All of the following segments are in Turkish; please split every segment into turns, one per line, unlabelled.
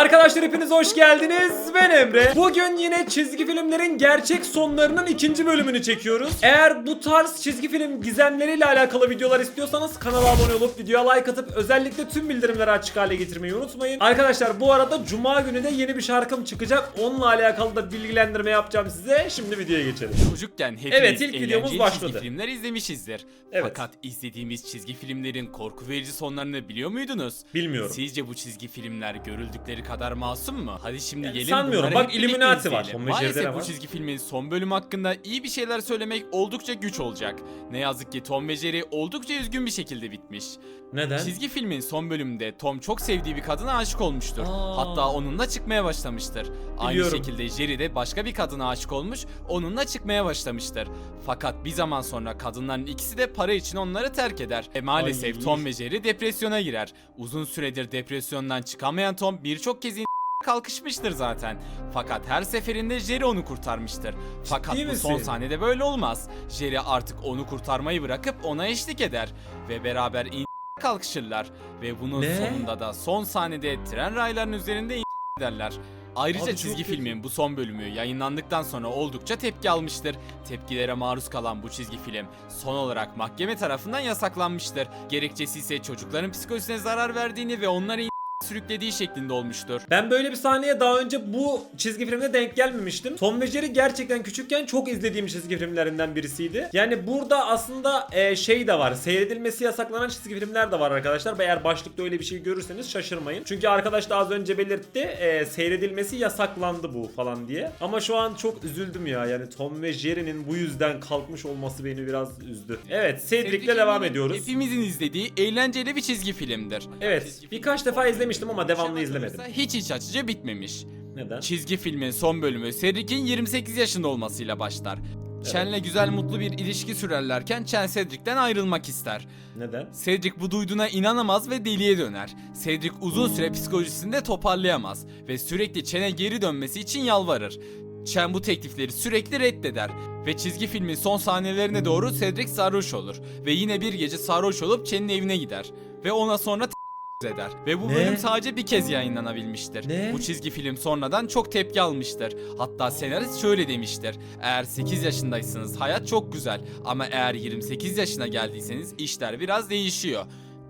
Arkadaşlar hepiniz hoş geldiniz. Ben Emre. Bugün yine çizgi filmlerin gerçek sonlarının ikinci bölümünü çekiyoruz. Eğer bu tarz çizgi film gizemleriyle alakalı videolar istiyorsanız kanala abone olup videoya like atıp özellikle tüm bildirimleri açık hale getirmeyi unutmayın. Arkadaşlar bu arada cuma günü de yeni bir şarkım çıkacak. Onunla alakalı da bilgilendirme yapacağım size. Şimdi videoya geçelim.
Çocukken hepimiz
Evet, ilk videomuz başladı.
çizgi filmler izlemişizdir.
Evet.
Fakat izlediğimiz çizgi filmlerin korku verici sonlarını biliyor muydunuz?
Bilmiyorum.
Sizce bu çizgi filmler görüldükleri kadar masum mu? Hadi şimdi
Yani
gelin
sanmıyorum. Bak, Illuminati var.
Maalesef bu çizgi filmin son bölümü hakkında iyi bir şeyler söylemek oldukça güç olacak. Ne yazık ki Tom ve Jerry oldukça üzgün bir şekilde bitmiş.
Neden?
Çizgi filmin son bölümünde Tom çok sevdiği bir kadına aşık olmuştur.
Aa.
Hatta onunla çıkmaya başlamıştır. Aynı
Biliyorum.
şekilde Jerry de başka bir kadına aşık olmuş, onunla çıkmaya başlamıştır. Fakat bir zaman sonra kadınların ikisi de para için onları terk eder. E maalesef
Ay.
Tom ve Jerry depresyona girer. Uzun süredir depresyondan çıkamayan Tom birçok kez in- kalkışmıştır zaten. Fakat her seferinde Jerry onu kurtarmıştır. Fakat
Ciddi
bu son
misin?
sahnede böyle olmaz. Jerry artık onu kurtarmayı bırakıp ona eşlik eder ve beraber in- kalkışırlar ve bunun
Ne?
sonunda da son sahnede tren raylarının üzerinde in- ederler. Ayrıca
Abi çok
çizgi
kötü.
filmin bu son bölümü yayınlandıktan sonra oldukça tepki almıştır. Tepkilere maruz kalan bu çizgi film son olarak mahkeme tarafından yasaklanmıştır. Gerekçesi ise çocukların psikolojisine zarar verdiğini ve onları in- sürüklediği şeklinde olmuştur.
Ben böyle bir sahneye daha önce bu çizgi filmde denk gelmemiştim. Tom ve Jerry gerçekten küçükken çok izlediğim çizgi filmlerinden birisiydi. Yani burada aslında e, şey de var. Seyredilmesi yasaklanan çizgi filmler de var arkadaşlar. Eğer başlıkta öyle bir şey görürseniz şaşırmayın. Çünkü arkadaş da az önce belirtti. e, seyredilmesi yasaklandı bu falan diye. Ama şu an çok üzüldüm ya. Yani Tom ve Jerry'nin bu yüzden kalkmış olması beni biraz üzdü. Evet, Cedric'le devam ediyoruz.
Hepimizin izlediği eğlenceli bir çizgi filmdir.
Evet, birkaç defa izlemiştim ama devamlı izlemedim.
Hiç iç açıcı bitmemiş.
Neden?
Çizgi filmin son bölümü Cedric'in 28 yaşında olmasıyla başlar. Chen'le güzel mutlu bir ilişki sürerlerken Chen Cedric'ten ayrılmak ister.
Neden?
Cedric bu duyduğuna inanamaz ve deliye döner. Cedric uzun süre psikolojisini de toparlayamaz ve sürekli Chen'e geri dönmesi için yalvarır. Chen bu teklifleri sürekli reddeder ve çizgi filmin son sahnelerine doğru Cedric sarhoş olur ve yine bir gece sarhoş olup Chen'in evine gider ve ona sonra eder ve bu
Ne?
bölüm sadece bir kez yayınlanabilmiştir.
Ne?
Bu çizgi film sonradan çok tepki almıştır. Hatta senarist şöyle demiştir. Eğer 8 yaşındaysanız hayat çok güzel ama eğer 28 yaşına geldiyseniz işler biraz değişiyor.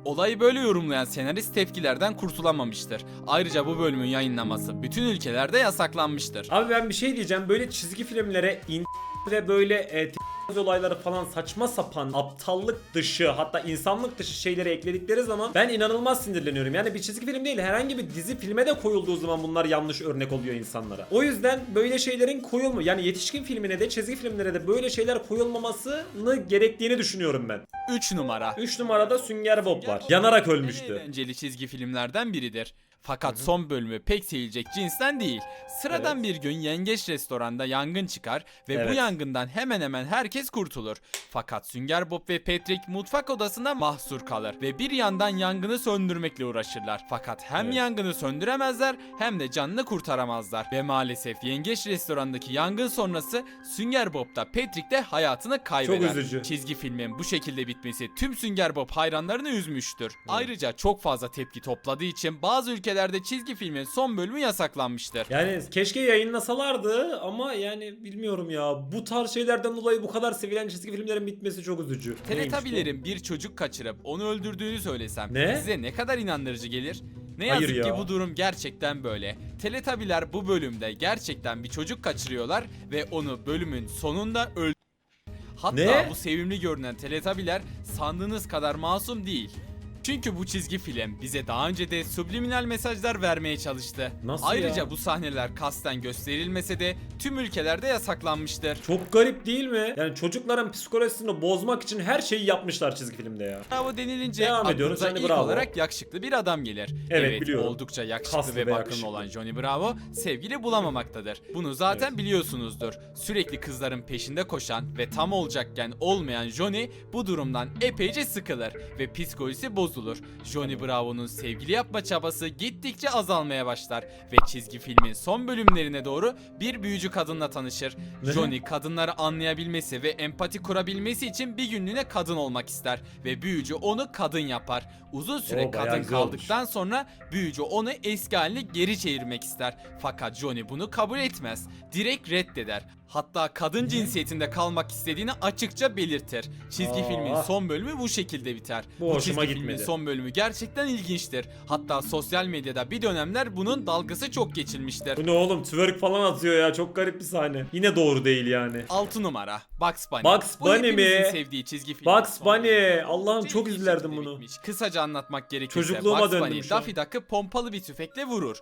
Olayı böyle yorumlayan senarist tepkilerden kurtulamamıştır. Ayrıca bu bölümün yayınlaması bütün ülkelerde yasaklanmıştır.
Abi ben bir şey diyeceğim. Böyle çizgi filmlere in ve böyle e, t- olayları falan saçma sapan aptallık dışı hatta insanlık dışı şeyleri ekledikleri zaman ben inanılmaz sinirleniyorum. Yani bir çizgi film değil herhangi bir dizi filme de koyulduğu zaman bunlar yanlış örnek oluyor insanlara. O yüzden böyle şeylerin koyulma yani yetişkin filmine de çizgi filmlere de böyle şeyler koyulmamasını gerektiğini düşünüyorum ben.
3 numara.
3 numarada Sünger Bob var. Yanarak
En
ölmüştü.
eğlenceli çizgi filmlerden biridir. Fakat son bölümü pek sevilecek cinsten değil. Sıradan bir gün yengeç restoranda yangın çıkar ve bu
Evet.
yangından hemen hemen herkes kurtulur. Fakat Sünger Bob ve Patrick mutfak odasında mahsur kalır ve bir yandan yangını söndürmekle uğraşırlar. Fakat hem
Evet.
yangını söndüremezler hem de canını kurtaramazlar. Ve maalesef yengeç restorandaki yangın sonrası Sünger Bob da Patrick de hayatını kaybeder.
Çok üzücü.
Çizgi filmin bu şekilde bitmesi tüm Sünger Bob hayranlarını üzmüştür. Ayrıca çok fazla tepki topladığı için bazı ülkelerde çizgi filmin son bölümü yasaklanmıştır.
Yani keşke yayınlasalardı ama yani bilmiyorum ya. Bu tarz şeylerden dolayı bu kadar sevilen çizgi filmlerin bitmesi çok üzücü.
Teletabilerin bir çocuk kaçırıp onu öldürdüğünü söylesem
Ne?
size ne kadar inandırıcı gelir? Ne
Hayır
yazık
ya.
ki bu durum gerçekten böyle. Teletabiler bu bölümde gerçekten bir çocuk kaçırıyorlar ve onu bölümün sonunda öldürüyorlar. Hatta
Ne?
bu sevimli görünen teletabiler sandığınız kadar masum değil. Çünkü bu çizgi film bize daha önce de subliminal mesajlar vermeye çalıştı.
Nasıl
Ayrıca
ya?
bu sahneler kasten gösterilmese de tüm ülkelerde yasaklanmıştır.
Çok garip değil mi? Yani çocukların psikolojisini bozmak için her şeyi yapmışlar çizgi filmde ya.
Bravo denilince
Devam
aklınıza ilk
Bravo.
olarak yakışıklı bir adam gelir.
Evet, biliyorum.
oldukça yakışıklı
Kaslı
ve
ve
bakımlı
yakışıklı.
olan Johnny Bravo sevgili bulamamaktadır. Bunu zaten biliyorsunuzdur. Sürekli kızların peşinde koşan ve tam olacakken olmayan Johnny bu durumdan epeyce sıkılır ve psikolojisi bozulur. Tutulur. Johnny Bravo'nun sevgili yapma çabası gittikçe azalmaya başlar ve çizgi filmin son bölümlerine doğru bir büyücü kadınla tanışır. Johnny kadınları anlayabilmesi ve empati kurabilmesi için bir günlüğüne kadın olmak ister ve büyücü onu kadın yapar. Uzun süre
Oo, bayağı
kadın
güzel olmuş.
kaldıktan sonra büyücü onu eski haline geri çevirmek ister. Fakat Johnny bunu kabul etmez. Direkt reddeder. Hatta kadın cinsiyetinde kalmak istediğini açıkça belirtir. Çizgi
Aa.
filmin son bölümü bu şekilde biter.
Bu hoşuma
çizgi filmin
gitmedi.
son bölümü gerçekten ilginçtir. Hatta sosyal medyada bir dönemler bunun dalgası çok geçilmiştir.
Bu ne oğlum twerk falan atıyor ya çok garip bir sahne. Yine doğru değil yani.
6 numara Bugs Bunny.
Bugs
Bu
Bunny
hepimizin
mi?
sevdiği çizgi film.
Bugs Bunny. Allah'ım çok izlerdim bunu.
Kısaca anlatmak gerekirse
Çocukluğuma
Bugs
döndüm
Bunny
şu an.
Daffy Duck'ı pompalı bir tüfekle vurur.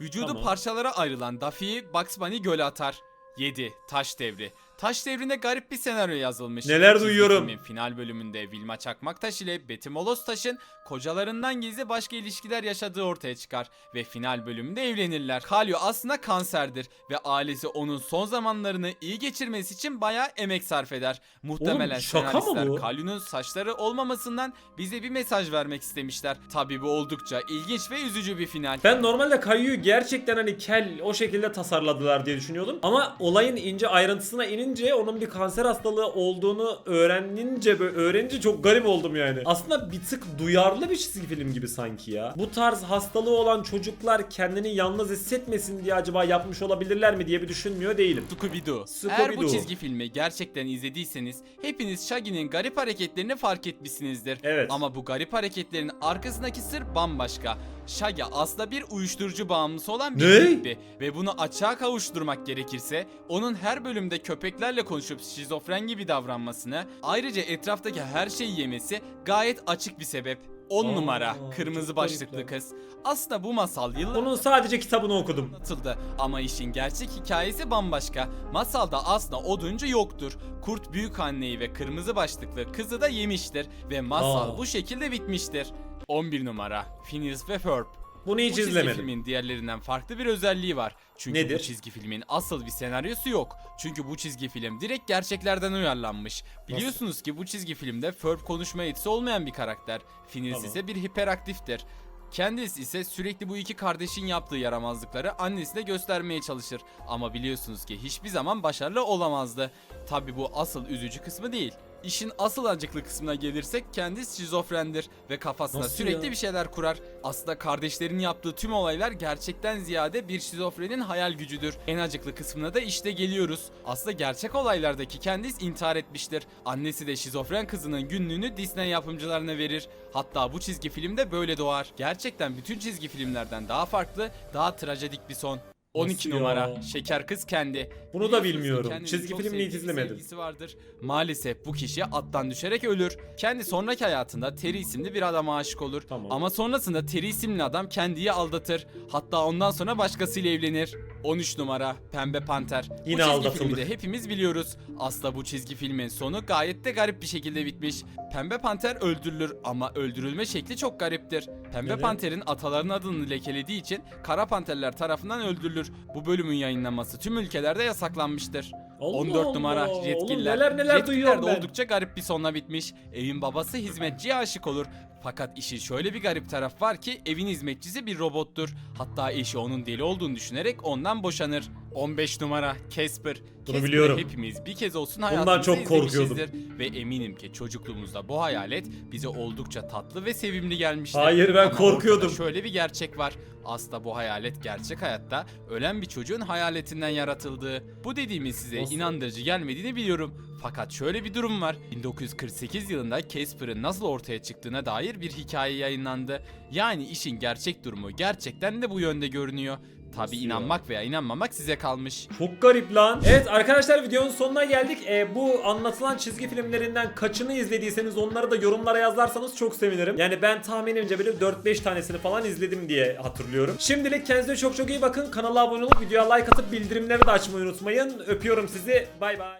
Vücudu
Tamam.
parçalara ayrılan Daffy'yi Bugs Bunny göle atar. 7. Taş Devri Taş Devri'nde garip bir senaryo yazılmış.
Neler
Çizgi
duyuyorum.
filmin final bölümünde Vilma Çakmaktaş ile Betty Molostaş'ın kocalarından gizli başka ilişkiler yaşadığı ortaya çıkar ve final bölümünde evlenirler. Kalyo aslında kanserdir ve ailesi onun son zamanlarını iyi geçirmesi için bayağı emek sarf eder. Muhtemelen
Oğlum, şaka mı
senaristler
bu?
Kalyu'nun saçları olmamasından bize bir mesaj vermek istemişler. Tabi bu oldukça ilginç ve üzücü bir final.
Ben normalde Kayyu'yu gerçekten hani kel o şekilde tasarladılar diye düşünüyordum. Ama olayın ince ayrıntısına inince onun bir kanser hastalığı olduğunu öğrenince böyle öğrenince çok garip oldum yani. Aslında bir tık duyarlı bir çizgi film gibi sanki ya. Bu tarz hastalığı olan çocuklar kendini yalnız hissetmesin diye acaba yapmış olabilirler mi diye bir düşünmüyor değilim.
Scooby-Doo.
Scooby-Doo.
Eğer bu çizgi filmi gerçekten izlediyseniz hepiniz Shaggy'nin garip hareketlerini fark etmişsinizdir.
Evet.
Ama bu garip hareketlerin arkasındaki sır bambaşka. Shaggy aslında bir uyuşturucu bağımlısı olan bir
Ne?
tipti. Ve bunu açığa kavuşturmak gerekirse onun her bölümde köpeklerle konuşup şizofren gibi davranmasını ayrıca etraftaki her şeyi yemesi gayet açık bir sebep. 10
Aa,
numara
çok
Kırmızı
garip
Başlıklı. Kız. Aslında bu masal yıllar
Onun sadece kitabını okudum.
anlatıldı ama işin gerçek hikayesi bambaşka. Masalda aslında oduncu yoktur. Kurt büyük anneyi ve kırmızı başlıklı kızı da yemiştir ve masal
Aa.
bu şekilde bitmiştir. 11 numara Phineas ve Ferb.
Bunu hiç
bu çizgi
izlemedim.
filmin diğerlerinden farklı bir özelliği var. Çünkü
Nedir?
bu çizgi filmin asıl bir senaryosu yok. Çünkü bu çizgi film direkt gerçeklerden uyarlanmış. Biliyorsunuz ki bu çizgi filmde Ferb konuşma yetisi olmayan bir karakter. Phineas
Tamam.
ise bir hiperaktiftir. Kendisi ise sürekli bu iki kardeşin yaptığı yaramazlıkları annesine göstermeye çalışır. Ama biliyorsunuz ki hiçbir zaman başarılı olamazdı. Tabi bu asıl üzücü kısmı değil. İşin asıl acıklı kısmına gelirsek kendisi şizofrendir ve kafasına
Nasıl
sürekli
ya?
bir şeyler kurar. Aslında kardeşlerin yaptığı tüm olaylar gerçekten ziyade bir şizofrenin hayal gücüdür. En acıklı kısmına da işte geliyoruz. Aslında gerçek olaylardaki kendisi intihar etmiştir. Annesi de şizofren kızının günlüğünü Disney yapımcılarına verir. Hatta bu çizgi filmde böyle doğar. Gerçekten bütün çizgi filmlerden daha farklı, daha trajedik bir son. 12
Nasıl ya?
numara Şeker Kız Kendi.
Bunu da
Biliyorsunuz ki
bilmiyorum.
kendini
Çizgi
çok
filmini
sevdiği bir
izlemedim.
vardır. Maalesef bu kişi attan düşerek ölür. Kendi sonraki hayatında Terry isimli bir adama aşık olur.
Tamam.
Ama sonrasında Terry isimli adam kendiyi aldatır. Hatta ondan sonra başkasıyla evlenir. 13 numara Pembe Panter.
Yine
bu çizgi
aldatıldık.
filmi de hepimiz biliyoruz. Aslında bu çizgi filmin sonu gayet de garip bir şekilde bitmiş. Pembe Panter öldürülür ama öldürülme şekli çok gariptir. Pembe
Neden?
Panter'in atalarının adını lekelediği için Kara Panterler tarafından öldürülür. Bu bölümün yayınlanması tüm ülkelerde yasaklanmıştır.
Allah
14 numara
Allah. Oğlum neler neler duyuyorum
de
ben.
oldukça garip bir sonla bitmiş. Evin babası hizmetçiye aşık olur. Fakat işin şöyle bir garip taraf var ki evin hizmetçisi bir robottur. Hatta eşi onun deli olduğunu düşünerek ondan boşanır. 15 numara Casper. Casper'ı
biliyorum.
hepimiz bir kez olsun hayatımızda
çok korkuyordum.
izlemişizdir. Ve eminim ki çocukluğumuzda bu hayalet bize oldukça tatlı ve sevimli gelmiştir.
Hayır, ben
Ama
korkuyordum.
ortada Şöyle bir gerçek var. Aslında bu hayalet gerçek hayatta ölen bir çocuğun hayaletinden yaratıldığı. Bu dediğimiz size
Nasıl?
inandırıcı gelmediğini biliyorum. Fakat şöyle bir durum var. 1948 yılında Casper'ın nasıl ortaya çıktığına dair bir hikaye yayınlandı. Yani işin gerçek durumu gerçekten de bu yönde görünüyor. Tabi inanmak veya inanmamak size kalmış.
Çok garip lan. Evet arkadaşlar videonun sonuna geldik. Ee, bu anlatılan çizgi filmlerinden kaçını izlediyseniz onları da yorumlara yazarsanız çok sevinirim. Yani ben tahminimce böyle 4-5 tanesini falan izledim diye hatırlıyorum. Şimdilik kendinize çok çok iyi bakın. Kanala abone olup videoya like atıp bildirimleri de açmayı unutmayın. Öpüyorum sizi. Bay bay.